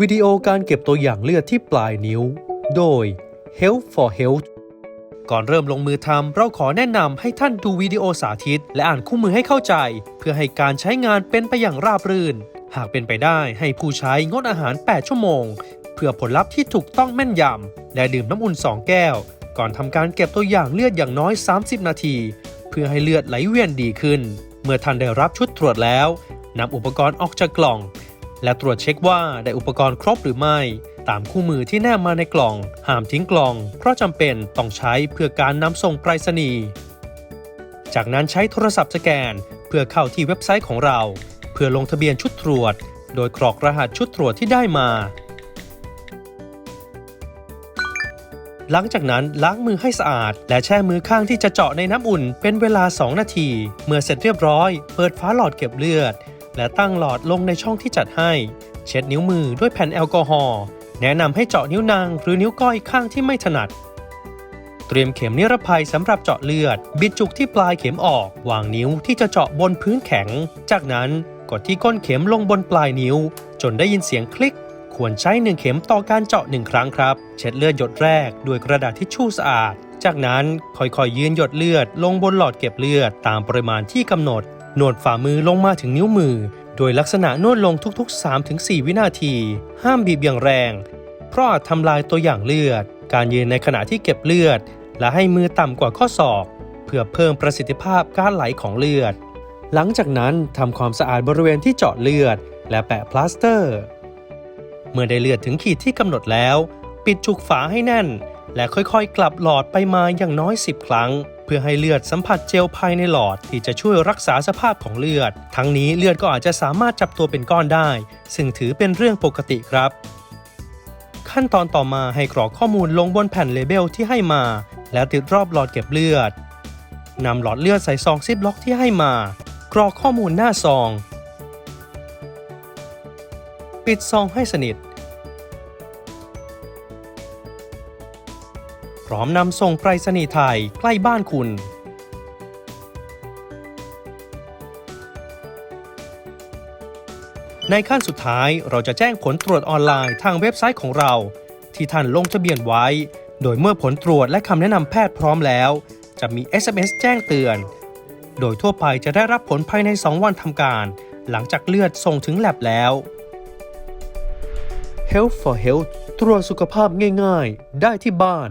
วิดีโอการเก็บตัวอย่างเลือดที่ปลายนิ้ว โดย Health for Health ก่อนเริ่มลงมือทำเราขอแนะนำให้ท่านดูวิดีโอสาธิต และอ่านคู่มือให้เข้าใจ เพื่อให้การใช้งานเป็นไปอย่างราบรื่น หากเป็นไปได้ให้ผู้ใช้งดอาหาร 8 ชั่วโมง เพื่อผลลัพธ์ที่ถูกต้องแม่นยำและดื่มน้ำอุ่น 2 แก้ว ก่อนทำการเก็บตัวอย่างเลือดอย่างน้อย 30 นาที เพื่อให้เลือดไหลเวียนดีขึ้น เมื่อท่านได้รับชุดตรวจแล้วนำอุปกรณ์ออกจากกล่อง และตรวจเช็คว่าได้อุปกรณ์ครบหรือไม่ ตามคู่มือที่แนบมาในกล่อง ห้ามทิ้งกล่อง เพราะจำเป็นต้องใช้เพื่อการนำส่งไปรษณีย์จากนั้นใช้โทรศัพท์สแกน เพื่อเข้าที่เว็บไซต์ของเรา เพื่อลงทะเบียนชุดตรวจ โดยกรอกรหัสชุดตรวจที่ได้มา หลังจากนั้นล้างมือให้สะอาด และแช่มือข้างที่จะเจาะในน้ำอุ่น เป็นเวลา 2 นาที เมื่อเสร็จเรียบร้อย เปิดฝาหลอดเก็บเลือด และตั้งหลอดลงในช่องที่จัดให้ เช็ดนิ้วมือด้วยแผ่นแอลกอฮอล์แนะนำให้เจาะนิ้วนางหรือนิ้วก้อยข้างที่ไม่ถนัด เตรียมเข็มนิรภัยสำหรับเจาะเลือด บิดจุกที่ปลายเข็มออก วางนิ้วที่จะเจาะบนพื้นแข็ง จากนั้นกดที่ก้นเข็มลงบนปลายนิ้ว จนได้ยินเสียงคลิก ควรใช้หนึ่งเข็มต่อการเจาะหนึ่งครั้งครับ เช็ดเลือดหยดแรกด้วยกระดาษทิชชู่สะอาด จากนั้นค่อยๆยืนหยดเลือด ลงบนหลอดเก็บเลือดตามปริมาณที่กำหนด นวดฝ่ามือลงมาถึงนิ้วมือ โดยลักษณะนวดลงทุกๆ 3-4 วินาที ห้ามบีบอย่างแรง เพราะอาจทำลายตัวอย่างเลือด การยืนในขณะที่เก็บเลือด และให้มือต่ำกว่าข้อศอก เพื่อเพิ่มประสิทธิภาพการไหลของเลือด หลังจากนั้นทำความสะอาดบริเวณที่เจาะเลือด และแปะพลาสเตอร์ เมื่อได้เลือดถึงขีดที่กำหนดแล้ว ปิดจุกฝาให้แน่น และค่อยๆ กลับหลอดไปมาอย่างน้อย 10 ครั้ง เพื่อให้เลือดสัมผัสเจลภายในหลอดที่จะช่วยรักษาสภาพของเลือด ทั้งนี้เลือดก็อาจจะสามารถจับตัวเป็นก้อนได้ ซึ่งถือเป็นเรื่องปกติครับ ขั้นตอนต่อมาให้กรอกข้อมูลลงบนแผ่นเลเบลที่ให้มา แล้วติดรอบหลอดเก็บเลือดนำหลอดเลือดใส่ซองซิปล็อกที่ให้มา กรอกข้อมูลหน้าซอง ปิดซองให้สนิท พร้อมนำส่งไปรษณีย์ไทยใกล้บ้านคุณในขั้นสุดท้ายเราจะแจ้งผลตรวจออนไลน์ทางเว็บไซต์ของเรา ที่ท่านลงทะเบียนไว้ โดยเมื่อผลตรวจและคำแนะนำแพทย์พร้อมแล้ว จะมี SMS แจ้งเตือน โดยทั่วไปจะได้รับผลภายใน 2 วันทำการ หลังจากเลือดส่งถึงแลบแล้ว Health for Health ตรวจสุขภาพง่ายๆ ได้ที่บ้าน